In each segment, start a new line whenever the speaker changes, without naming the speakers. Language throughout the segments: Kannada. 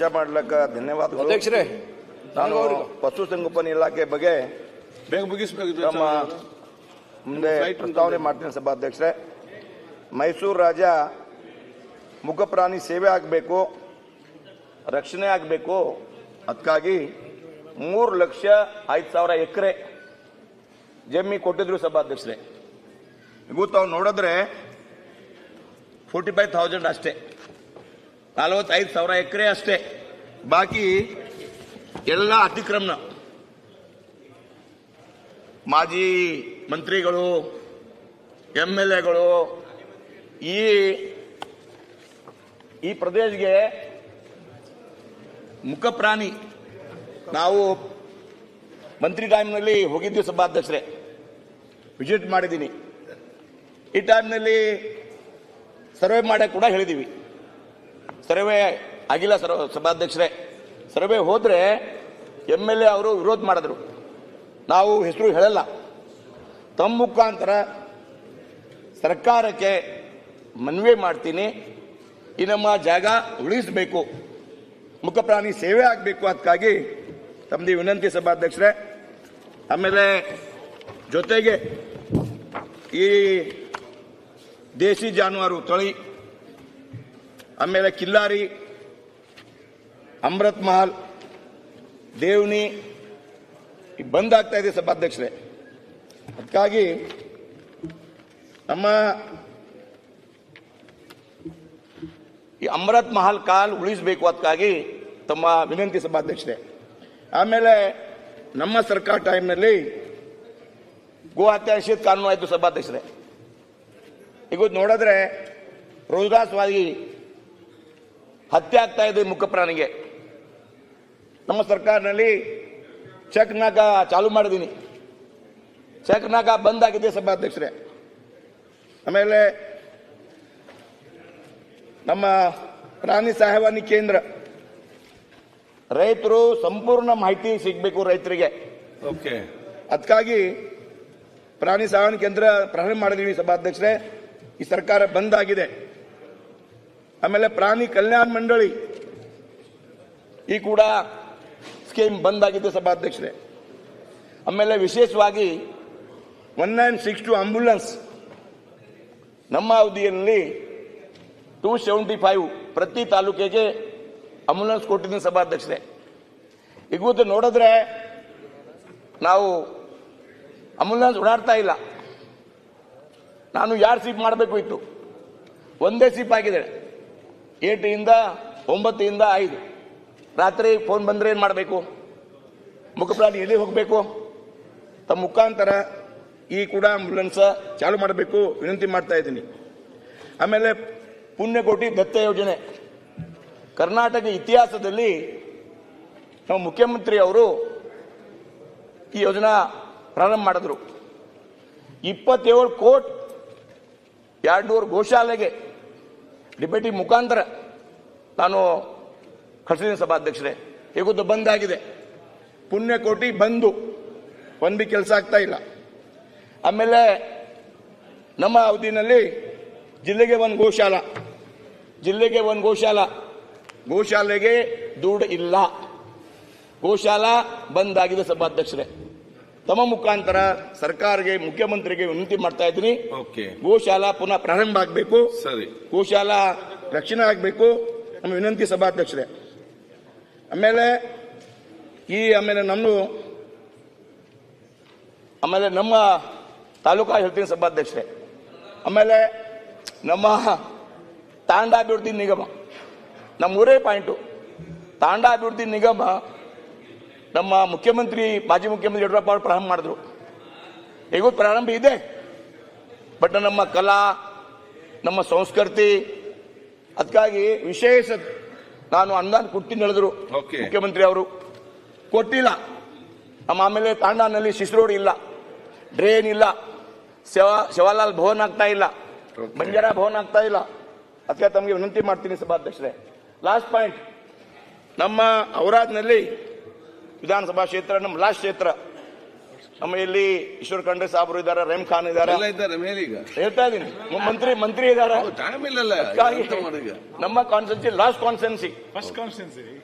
ಚರ್ಚೆ ಮಾಡ್ಲಿಕ್ಕೆ ಧನ್ಯವಾದಗಳು.
ಅಧ್ಯಕ್ಷರೇ
ನಾನು ಪಶುಸಂಗೋಪನೆ ಇಲಾಖೆ ಬಗ್ಗೆ
ಬೇಗ ಮುಗಿಸ್ಬೇಕು
ನಮ್ಮ ಮುಂದೆ ಪ್ರಸ್ತಾವನೆ ಮಾಡ್ತೀನಿ ಸಭಾಧ್ಯಕ್ಷರೇ. ಮೈಸೂರು ರಾಜ ಮುಖಪ್ರಾಣಿ ಸೇವೆ ಆಗಬೇಕು ರಕ್ಷಣೆ ಆಗಬೇಕು. ಅದಕ್ಕಾಗಿ ಮೂರು ಲಕ್ಷ ಐದು ಸಾವಿರ ಎಕರೆ ಜಮ್ಮಿ ಕೊಟ್ಟಿದ್ರು ಸಭಾಧ್ಯಕ್ಷರೇ. ಇವತ್ತು ತಾವು ನೋಡಿದ್ರೆ ಫೋರ್ಟಿ ಫೈವ್ ಥೌಸಂಡ್ ಅಷ್ಟೇ. ನಲವತ್ತೈದು ಸಾವಿರ ಎಕರೆ ಅಷ್ಟೇ. ಬಾಕಿ ಎಲ್ಲ ಅತಿಕ್ರಮಣ. ಮಾಜಿ ಮಂತ್ರಿಗಳು, ಎಂ ಎಲ್ ಎಗಳು ಈ ಈ ಪ್ರದೇಶಕ್ಕೆ ಮುಖಪ್ರಾಣಿ ನಾವು ಮಂತ್ರಿ ಟೈಮ್ನಲ್ಲಿ ಹೋಗಿದ್ವಿ ಸಭಾಧ್ಯಕ್ಷರೇ. ವಿಸಿಟ್ ಮಾಡಿದ್ದೀನಿ. ಈ ಟೈಮ್ನಲ್ಲಿ ಸರ್ವೆ ಮಾಡಕ್ಕೆ ಕೂಡ ಹೇಳಿದ್ದೀವಿ ಸರ್ವೆ ಆಗಿಲ್ಲ ಸರ್ ಸಭಾಧ್ಯಕ್ಷರೇ. ಸರ್ವೆ ಹೋದರೆ ಎಂ ಎಲ್ ಎ ಅವರು ವಿರೋಧ ಮಾಡಿದ್ರು. ನಾವು ಹೆಸರು ಹೇಳಲ್ಲ. ತಮ್ಮ ಮುಖಾಂತರ ಸರ್ಕಾರಕ್ಕೆ ಮನವಿ ಮಾಡ್ತೀನಿ. ಈ ನಮ್ಮ ಜಾಗ ಉಳಿಸಬೇಕು. ಮುಖಪ್ರಾಣಿ ಸೇವೆ ಆಗಬೇಕು ಅದಕ್ಕಾಗಿ ತಮ್ಮದು ವಿನಂತಿ ಸಭಾಧ್ಯಕ್ಷರೇ. ಆಮೇಲೆ ಜೊತೆಗೆ ಈ ದೇಶಿ ಜಾನುವಾರು ತಳಿ ಆಮೇಲೆ ಕಿಲ್ಲಾರಿ ಅಮೃತ್ ಮಹಲ್, ದೇವ್ನಿ ಆಗ್ತಾ ಇದೆ ಸಭಾಧ್ಯಕ್ಷರೇ. ಅದಕ್ಕಾಗಿ ನಮ್ಮ ಈ ಅಮೃತ್ ಮಹಲ್ ಕಾಲ್ ಉಳಿಸಬೇಕು ಅದಕ್ಕಾಗಿ ತಮ್ಮ ವಿನಂತಿ ಸಭಾಧ್ಯಕ್ಷರೇ. ಆಮೇಲೆ ನಮ್ಮ ಸರ್ಕಾರ ಟೈಮ್ನಲ್ಲಿ ಗೋ ಹತ್ಯೆ ನಿಷೇಧ ಕಾನೂನು ಆಯಿತು ಸಭಾಧ್ಯಕ್ಷರೇ. ಈಗ ನೋಡಿದ್ರೆ ರೋಜಗಾಸ್ವಾದಿ ಹತ್ಯೆ ಆಗ್ತಾ ಇದೆ ಮುಖಪ್ರಾಣಿಗೆ ನಮ್ಮ ಸರ್ಕಾರನಲ್ಲಿ ಚೆಕ್ ನಾಕ ಚಾಲು ಮಾಡಿದ್ದೀನಿ. ಚೆಕ್ ನಾಕ ಬಂದ್ ಆಗಿದೆ ಸಭಾಧ್ಯಕ್ಷರೇ. ಆಮೇಲೆ ನಮ್ಮ ಪ್ರಾಣಿ ಸಹಾಯವಾಣಿ ಕೇಂದ್ರ. ರೈತರು ಸಂಪೂರ್ಣ ಮಾಹಿತಿ ಸಿಗಬೇಕು ರೈತರಿಗೆ.
ಓಕೆ.
ಅದಕ್ಕಾಗಿ ಪ್ರಾಣಿ ಸಹಾಯವಾಣಿ ಕೇಂದ್ರ ಪ್ರಾರಂಭ ಮಾಡಿದೀವಿ ಸಭಾಧ್ಯಕ್ಷರೇ. ಈ ಸರ್ಕಾರ ಬಂದ್ ಆಗಿದೆ. ಆಮೇಲೆ ಪ್ರಾಣಿ ಕಲ್ಯಾಣ ಮಂಡಳಿ. ಈ ಕೂಡ ಸ್ಕೀಮ್ ಬಂದ್ ಆಗಿದೆ ಸಭಾಧ್ಯಕ್ಷರೇ. ಆಮೇಲೆ ವಿಶೇಷವಾಗಿ one nine six two ambulance. ನಮ್ಮ ಅವಧಿಯಲ್ಲಿ ಟೂ ಸೆವೆಂಟಿ ಫೈವ್ ಪ್ರತಿ ತಾಲೂಕಿಗೆ ಆಂಬ್ಯುಲೆನ್ಸ್ ಕೊಟ್ಟಿದ್ದೀನಿ ಸಭಾಧ್ಯಕ್ಷರೇ. ಗೊತ್ತು ನೋಡಿದ್ರೆ ನಾವು ಆಂಬ್ಯುಲೆನ್ಸ್ ಓಡಾಡ್ತಾ ಇಲ್ಲ. ನಾನು ಯಾರು ಸೀಪ್ ಮಾಡಬೇಕು ಇತ್ತು? ಒಂದೇ ಸೀಪ್ ಆಗಿದೆ. ಏಟಿಂದ ಒಂಬತ್ತಿಂದ ಐದು. ರಾತ್ರಿ ಫೋನ್ ಬಂದರೆ ಏನು ಮಾಡಬೇಕು? ಮುಖಪ್ರಾಣಿ ಎಲ್ಲಿ ಹೋಗಬೇಕು? ತಮ್ಮ ಮುಖಾಂತರ ಈ ಕೂಡ ಆಂಬ್ಯುಲೆನ್ಸ್ ಚಾಲು ಮಾಡಬೇಕು, ವಿನಂತಿ ಮಾಡ್ತಾ ಇದ್ದೀನಿ. ಆಮೇಲೆ ಪುಣ್ಯಕೋಟಿ ದತ್ತ ಯೋಜನೆ. ಕರ್ನಾಟಕ ಇತಿಹಾಸದಲ್ಲಿ ನಮ್ಮ ಮುಖ್ಯಮಂತ್ರಿ ಅವರು ಈ ಯೋಜನಾ ಪ್ರಾರಂಭ ಮಾಡಿದ್ರು. ಇಪ್ಪತ್ತೇಳು ಕೋಟ್ ಎರಡ್ನೂರು ಗೋಶಾಲೆಗೆ ಡಿಬೇಟಿ ಮುಖಾಂತರ ನಾನು ಕಳಿಸಿದ್ದೀನಿ ಸಭಾಧ್ಯಕ್ಷರೇ. ಇವತ್ತು ಬಂದಾಗಿದೆ. ಪುಣ್ಯಕೋಟಿ ಬಂದು ಒಂದು ಬಿ ಕೆಲಸ ಆಗ್ತಾ ಇಲ್ಲ. ಆಮೇಲೆ ನಮ್ಮ ಅವಧಿನಲ್ಲಿ ಜಿಲ್ಲೆಗೆ ಒಂದು ಗೋಶಾಲ. ಜಿಲ್ಲೆಗೆ ಒಂದು ಗೋಶಾಲ. ಗೋಶಾಲೆಗೆ ದುಡ್ಡು ಇಲ್ಲ. ಗೋಶಾಲ ಆಗಿದೆ ಸಭಾಧ್ಯಕ್ಷರೇ. ತಮ್ಮ ಮುಖಾಂತರ ಸರ್ಕಾರಕ್ಕೆ ಮುಖ್ಯಮಂತ್ರಿಗೆ ವಿನಂತಿ ಮಾಡ್ತಾ ಇದ್ದೀನಿ.
ಓಕೆ
ಗೋಶಾಲ ಪುನಃ ಪ್ರಾರಂಭ ಆಗಬೇಕು.
ಸರಿ.
ಗೋಶಾಲಾ ರಕ್ಷಣೆ ಆಗಬೇಕು. ನಮ್ಮ ವಿನಂತಿ ಸಭಾಧ್ಯಕ್ಷರೇ. ಆಮೇಲೆ ಈ ಆಮೇಲೆ ನಮ್ಮ ಆಮೇಲೆ ನಮ್ಮ ತಾಲೂಕಾ ಹೇಳ್ತೀನಿ ಸಭಾಧ್ಯಕ್ಷರೇ. ಆಮೇಲೆ ನಮ್ಮ ತಾಂಡಾಭಿವೃದ್ಧಿ ನಿಗಮ. ನಮ್ಮ ಊರೇ ಪಾಯಿಂಟು. ತಾಂಡಾಭಿವೃದ್ಧಿ ನಿಗಮ ನಮ್ಮ ಮುಖ್ಯಮಂತ್ರಿ ಮಾಜಿ ಮುಖ್ಯಮಂತ್ರಿ ಯಡಿಯೂರಪ್ಪ ಅವರು ಪ್ರಾರಂಭ ಮಾಡಿದ್ರು. ಹೇಗೂ ಪ್ರಾರಂಭ ಇದೆ. ಬಟ್ ನಮ್ಮ ಕಲಾ ನಮ್ಮ ಸಂಸ್ಕೃತಿ ಅದಕ್ಕಾಗಿ ವಿಶೇಷ ನಾನು ಅನುದಾನ ಕೊಡ್ತೀನಿ ಹೇಳಿದ್ರು. ಮುಖ್ಯಮಂತ್ರಿ ಅವರು. ಕೊಟ್ಟಿಲ್ಲ. ನಮ್ಮ ಆಮೇಲೆ ತಾಂಡಾನಲ್ಲಿ ರೋಡ್ ಇಲ್ಲ. ಡ್ರೈನ್ ಇಲ್ಲ. ಶವ ಶಿವಲಾಲ್ ಭವನ್ ಆಗ್ತಾ ಇಲ್ಲ. ಬಂಜಾರ ಭವನ್ ಆಗ್ತಾ ಇಲ್ಲ. ಅದಕ್ಕೆ ತಮಗೆ ವಿನಂತಿ ಮಾಡ್ತೀನಿ ಸಭಾಧ್ಯಕ್ಷರೇ. ಲಾಸ್ಟ್ ಪಾಯಿಂಟ್ ನಮ್ಮ ಔರಾದ್ನಲ್ಲಿ ವಿಧಾನಸಭಾ ಕ್ಷೇತ್ರ ನಮ್ಮ ಲಾಸ್ಟ್ ಕ್ಷೇತ್ರ. ನಮ್ಮ ಇಲ್ಲಿ ಈಶ್ವರ್ ಖಂಡ್ರೆ ಸಾಬ್ರು ಇದ್ದಾರೆ ರೇಮ್ ಖಾನ್ ಇದ್ದಾರೆ. ಹೇಳ್ತಾ ಇದೀನಿ. ಮಂತ್ರಿ ಮಂತ್ರಿ ಇದ್ದಾರೆ. ನಮ್ಮ ಕಾನ್ಸ್ಟೆನ್ಸಿ ಲಾಸ್ಟ್ ಕಾನ್ಸ್ಟೆನ್ಸಿ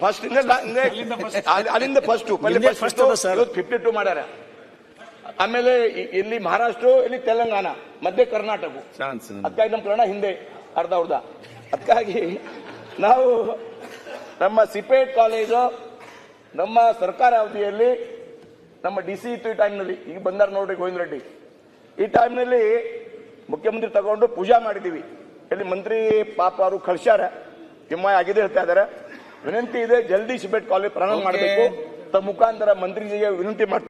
ಫಸ್ಟ್
ಅಲ್ಲಿಂದ ಫಸ್ಟ್
ಫಸ್ಟ್.
ಫಿಫ್ಟಿ ಟು ಮಾಡ್ಯಾರ. ಆಮೇಲೆ ಇಲ್ಲಿ ಮಹಾರಾಷ್ಟ್ರ ಇಲ್ಲಿ ತೆಲಂಗಾಣ ಮಧ್ಯ ಕರ್ನಾಟಕ.
ಚಾನ್ಸ್
ಅದಕ್ಕಾಗಿ ನಮ್ಮ ಕನ್ನಡ ಹಿಂದೆ ಅರ್ಧ ಅರ್ಧ. ಅದಕ್ಕಾಗಿ ನಾವು ನಮ್ಮ ಸಿಪೇಟ್ ಕಾಲೇಜು ನಮ್ಮ ಸರ್ಕಾರ ಅವಧಿಯಲ್ಲಿ ನಮ್ಮ ಡಿ ಸಿ ಇತ್ತು ಈ ಟೈಮ್ನಲ್ಲಿ ಈಗ ಬಂದಾರ ನೋಡ್ರಿ ಗೋವಿಂದ ರೆಡ್ಡಿ. ಈ ಟೈಮ್ನಲ್ಲಿ ಮುಖ್ಯಮಂತ್ರಿ ತಗೊಂಡು ಪೂಜಾ ಮಾಡಿದ್ದೀವಿ ಇಲ್ಲಿ ಮಂತ್ರಿ ಪಾಪ ಅವರು ಕಳ್ಸ್ಯಾರ. ಕಿಮ್ಮ ಆಗಿದೆ ಹೇಳ್ತಾ ಇದಾರೆ. ವಿನಂತಿ ಇದೆ ಜಲ್ದಿ ಶಿಬೇಟ್ ಕಾಲೇಜ್ ಪ್ರಾರಂಭ. ಮಾಡಬೇಕು. ತಮ್ಮ ಮುಖಾಂತರ ಮಂತ್ರಿಜಿಗೆ ವಿನಂತಿ ಮಾಡ್ತೀನಿ